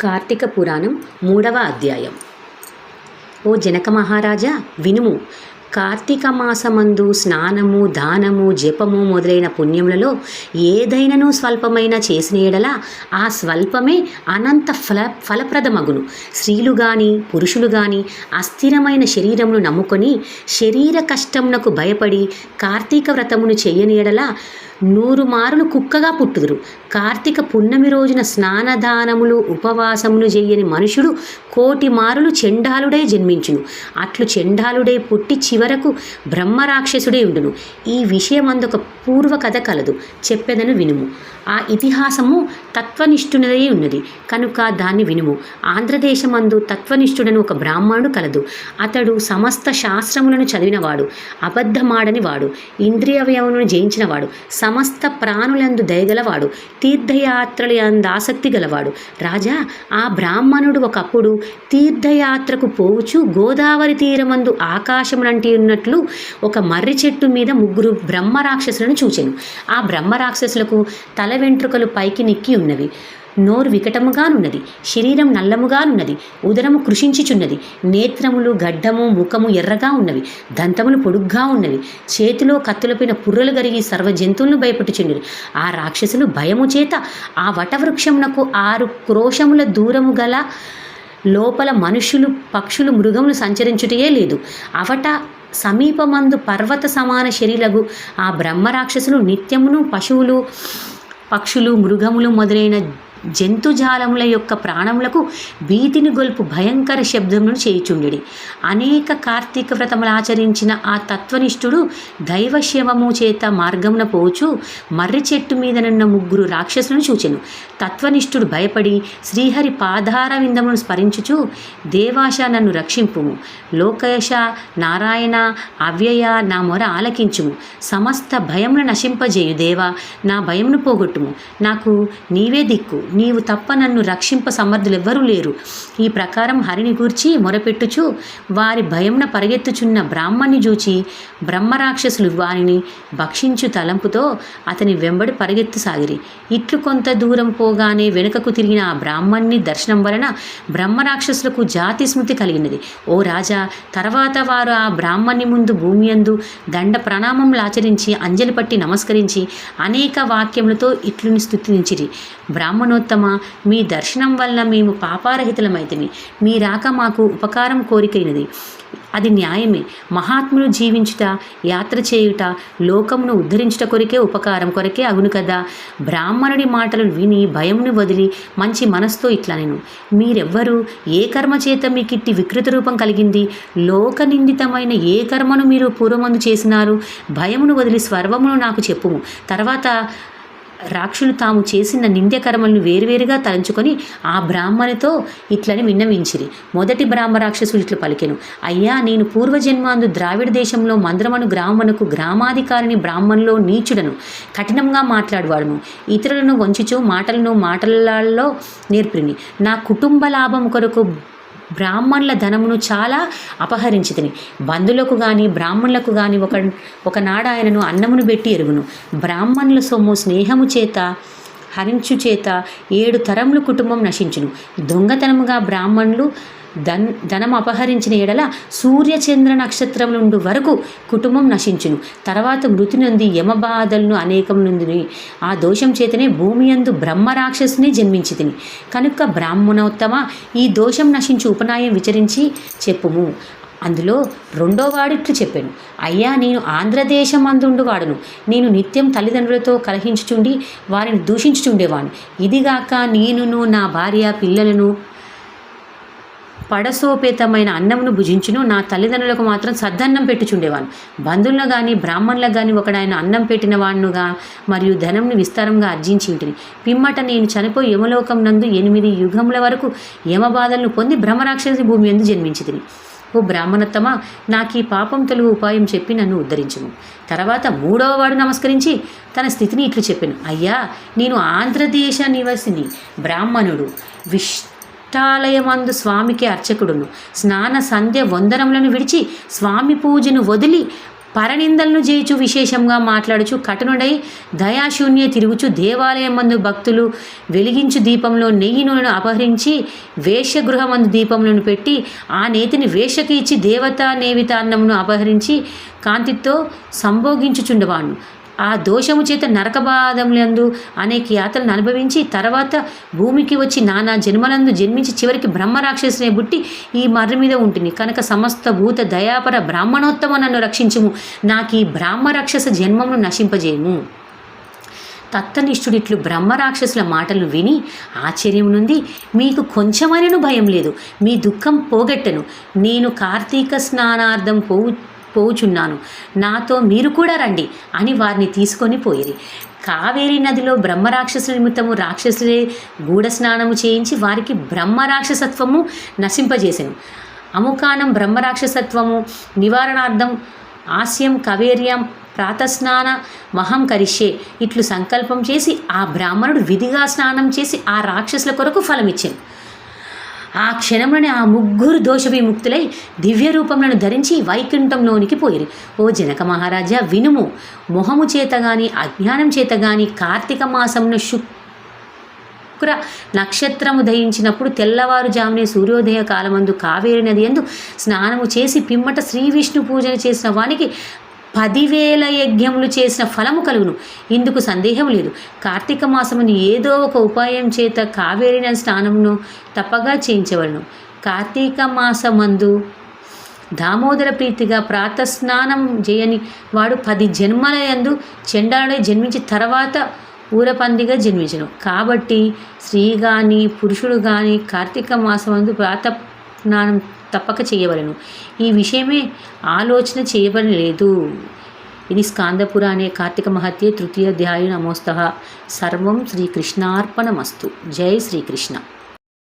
కార్తీక పురాణం మూడవ అధ్యాయం. ఓ జనక మహారాజా వినుము. కార్తీక మాసమందు స్నానము దానము జపము మొదలైన పుణ్యములలో ఏదైనను స్వల్పమైన చేసిన ఎడల ఆ స్వల్పమే అనంత ఫల ఫలప్రదమగును. స్త్రీలు గాని పురుషులు గాని అస్థిరమైన శరీరమును నమ్ముకొని శరీర కష్టమునకు భయపడి కార్తీక వ్రతమును చేయని ఎడల నూరు మారులు కుక్కగా పుట్టుదురు. కార్తీక పున్నమి రోజున స్నానదానములు ఉపవాసములు చేయని మనుషుడు కోటి మారులు చెండాలుడై జన్మించును. అట్లు చెండాలుడై పుట్టి చివరకు బ్రహ్మరాక్షసుడే ఉండును. ఈ విషయమందొక పూర్వ కథ కలదు. చెప్పెదను వినుము. ఆ ఇతిహాసము తత్వనిష్ఠునదే ఉన్నది. కనుక దాన్ని వినుము. ఆంధ్రదేశమందు తత్వనిష్ఠుడను ఒక బ్రాహ్మణుడు కలదు. అతడు సమస్త శాస్త్రములను చదివినవాడు. అబద్ధమాడని వాడు ఇంద్రియవయములను జయించినవాడు. సమస్త ప్రాణులందు దయగలవాడు తీర్థయాత్రలు అందు ఆసక్తి గలవాడు. రాజా ఆ బ్రాహ్మణుడు ఒకప్పుడు తీర్థయాత్రకు పోవుచు గోదావరి తీరమందు ఆకాశమునంటి ఉన్నట్లు ఒక మర్రి చెట్టు మీద ముగ్గురు బ్రహ్మ రాక్షసులను చూచెను. ఆ బ్రహ్మ రాక్షసులకు తల వెంట్రుకలు పైకి నెక్కి ఉన్నవి. నోరు వికటముగానున్నది శరీరం నల్లముగానున్నది ఉదరము కృషించుచున్నది నేత్రములు గడ్డము ముఖము ఎర్రగా ఉన్నవి దంతములు పొడుగ్గా ఉన్నవి చేతిలో కత్తులపైన పుర్రలు గరిగి సర్వ జంతువులను భయపెట్టుచుండిరి. ఆ రాక్షసులు భయము చేత ఆ వటవృక్షమునకు ఆరు క్రోశముల దూరము గల లోపల మనుషులు పక్షులు మృగములు సంచరించుటయే లేదు. అవట సమీపమందు పర్వత సమాన శరీరగు ఆ బ్రహ్మరాక్షసులు నిత్యమును పశువులు పక్షులు మృగములు మొదలైన జంతుజాలముల యొక్క ప్రాణములకు భీతిని గొల్పు భయంకర శబ్దమును చేయుచుండెడి అనేక కార్తీక వ్రతములు ఆచరించిన ఆ తత్వనిష్ఠుడు దైవశివము చేత మార్గమున పోచు మర్రి చెట్టు మీదనున్న ముగ్గురు రాక్షసులను చూచెను. తత్వనిష్ఠుడు భయపడి శ్రీహరి పాదార విందమును స్మరించుచు దేవాశ నన్ను రక్షింపుము. లోకేశ నారాయణ అవ్యయ నా మొర ఆలకించుము. సమస్త భయమును నశింపజేయు దేవా నా భయమును పోగొట్టుము. నాకు నీవే దిక్కు. నీవు తప్ప నన్ను రక్షింప సమర్థులెవ్వరూ లేరు. ఈ ప్రకారం హరిని గూర్చి మొరపెట్టుచు వారి భయంన పరిగెత్తుచున్న బ్రాహ్మణ్ణి చూచి బ్రహ్మరాక్షసులు వారిని భక్షించు తలంపుతో అతని వెంబడి పరిగెత్తుసాగిరి ఇట్లు కొంత దూరం పోగానే వెనుకకు తిరిగిన ఆ బ్రాహ్మణ్ణి దర్శనం వలన బ్రహ్మరాక్షసులకు జాతి స్మృతి కలిగినది. ఓ రాజా తర్వాత వారు ఆ బ్రాహ్మణ్ణి ముందు భూమి అందు దండ ప్రణామములు ఆచరించి అంజలి పట్టి నమస్కరించి అనేక వాక్యములతో ఇట్లుని స్తుతించిరి బ్రాహ్మణోత్తమ మీ దర్శనం వలన మేము పాపారహితులమైతిమి. మీ రాక మాకు ఉపకారం కోరికైనది. అది న్యాయమే. మహాత్ములు జీవించుట యాత్ర చేయుట లోకమును ఉద్ధరించుట కొరికే ఉపకారం కొరకే అగును కదా. బ్రాహ్మణుడి మాటలు విని భయమును వదిలి మంచి మనస్తో ఇట్లా నేను. మీరెవ్వరు ఏ కర్మ చేత మీ కిట్టి వికృత రూపం కలిగింది? లోక నిందితమైన ఏ కర్మను మీరు పూర్వమందు చేసినారు? భయమును వదిలి స్వర్వమును నాకు చెప్పుము. తర్వాత రాక్షులు తాము చేసిన నింద్యకర్మలను వేరువేరుగా తలంచుకొని ఆ బ్రాహ్మణితో ఇట్లని విన్నవించిరి. మొదటి బ్రాహ్మ రాక్షసుడు ఇట్లు పలికెను. అయ్యా నేను పూర్వజన్మాందు ద్రావిడ దేశంలో మంద్రమను గ్రామమునకు గ్రామాధికారిని బ్రాహ్మణులో నీచుడను. కఠినంగా మాట్లాడువాడును. ఇతరులను వంచుచు మాటలను మాటలలో నేర్పిని నా కుటుంబ లాభం కొరకు బ్రాహ్మణుల ధనమును చాలా అపహరించితిని. బంధులకు కానీ బ్రాహ్మణులకు కానీ ఒక ఒకనాడు ఆయనను అన్నమును పెట్టి ఎరుగును. బ్రాహ్మణుల సొమ్ము స్నేహము చేత హరించు చేత ఏడు తరములు కుటుంబం నశించును. దొంగతనముగా బ్రాహ్మణులు ధన్ ధనం అపహరించిన ఎడల సూర్యచంద్ర నక్షత్రములుండు వరకు కుటుంబం నశించును. తర్వాత మృతి నొంది యమబాధలను అనేకం నుండి ఆ దోషం చేతనే భూమి అందు బ్రహ్మరాక్షసుని జన్మించి తిని కనుక బ్రాహ్మణోత్తమ ఈ దోషం నశించి ఉపనాయం విచరించి చెప్పుము. అందులో రెండో వాడిట్లు చెప్పాను. అయ్యా నేను ఆంధ్రదేశం అందుండు వాడును. నేను నిత్యం తల్లిదండ్రులతో కలహించుచుండి వారిని దూషించుచుండేవాడిని ఇదిగాక నేనును నా భార్య పిల్లలను పడసోపేతమైన అన్నమును భుజించును. నా తల్లిదండ్రులకు మాత్రం సద్దన్నం పెట్టుచుండేవాను బంధువులను కానీ బ్రాహ్మణులకు కానీ ఒకడాయన అన్నం పెట్టిన వాడునుగా మరియు ధనంను విస్తారంగా అర్జించి ఉంటుంది పిమ్మట నేను చనిపోయి యమలోకం నందు ఎనిమిది యుగముల వరకు యమబాధలను పొంది భ్రమరాక్షసి భూమి ఎందు జన్మించితిని. ఓ బ్రాహ్మణోత్తమ నాకు ఈ పాపం తెలుగు ఉపాయం చెప్పి నన్ను ఉద్ధరించుము. తర్వాత మూడవ వాడు నమస్కరించి తన స్థితిని ఇట్లు చెప్పాను. అయ్యా నేను ఆంధ్రదేశ నివాసిని బ్రాహ్మణుడు. విష్ ఇష్టాలయమందు స్వామికి అర్చకుడును. స్నాన సంధ్య వందనములను విడిచి స్వామి పూజను వదిలి పరనిందలను చేయుచు విశేషంగా మాట్లాడుచు కటునుడై దయాశూన్య తిరుగుచు దేవాలయం మందు భక్తులు వెలిగించు దీపంలో నెయ్యి నూనెను అపహరించి వేషగృహమందు దీపములను పెట్టి ఆ నేతిని వేషకి ఇచ్చి దేవతా నేవిత అన్నమును అపహరించి కాంతితో సంభోగించుచుండవాడు. ఆ దోషము చేత నరకబాధములందు అనేక యాతలను అనుభవించి తర్వాత భూమికి వచ్చి నానా జన్మలందు జన్మించి చివరికి బ్రహ్మరాక్షసునే బుట్టి ఈ మర్రి మీద ఉంటుంది కనుక సమస్త భూత దయాపర బ్రాహ్మణోత్తమ నన్ను రక్షించుము. నాకు ఈ బ్రాహ్మ రాక్షస జన్మమును నశింపజేయము. తత్తనిష్ఠుడిట్లు బ్రహ్మరాక్షసుల మాటలు విని ఆశ్చర్యం నుండి మీకు కొంచెమైనను భయం లేదు. మీ దుఃఖం పోగొట్టను. నేను కార్తీక స్నానార్థం పోవు పోవుచున్నాను నాతో మీరు కూడా రండి అని వారిని తీసుకొని పోయిరి. కావేరీ నదిలో బ్రహ్మరాక్షసుల నిమిత్తము రాక్షసులే గూఢ స్నానము చేయించి వారికి బ్రహ్మరాక్షసత్వము నశింపజేసెను. అముకానం బ్రహ్మరాక్షసత్వము నివారణార్థం ఆస్యం కవేర్యం ప్రాతస్నాన మహం కరిష్యే ఇట్లు సంకల్పం చేసి ఆ బ్రాహ్మణుడు విధిగా స్నానం చేసి ఆ రాక్షసుల కొరకు ఫలమిచ్చాను. ఆ క్షణంలోనే ఆ ముగ్గురు దోష విముక్తులై దివ్య రూపములను ధరించి వైకుంఠంలోనికి పోయిరి. ఓ జనక మహారాజా వినుము. మొహము చేత గాని అజ్ఞానం చేత గాని కార్తీక మాసమున శుక్ర నక్షత్రము దయించినప్పుడు తెల్లవారుజామునే సూర్యోదయ కాలమందు కావేరి నది ఎందు స్నానము చేసి పిమ్మట శ్రీ విష్ణు పూజన చేసిన వానికి పదివేల యజ్ఞములు చేసిన ఫలము కలుగును. ఇందుకు సందేహం లేదు. కార్తీక మాసముని ఏదో ఒక ఉపాయం చేత కావేరిన స్నానమును తప్పగా చేయించవలను. కార్తీక మాసమందు దామోదర ప్రీతిగా ప్రాతస్నానం చేయని వాడు పది జన్మల యందు చెండాడే జన్మించి తర్వాత ఊరపందిగా జన్మించను. కాబట్టి స్త్రీ కానీ పురుషుడు కానీ కార్తీక మాసమందు ప్రాత స్నానం తప్పక చేయవలను. ఈ విషయమే ఆలోచన చేయబడలేదు. ఇది స్కాందపురాణే కార్తీక మహత్యే తృతీయ అధ్యాయ నమోస్తః. సర్వం శ్రీకృష్ణార్పణమస్తు. జై శ్రీకృష్ణ.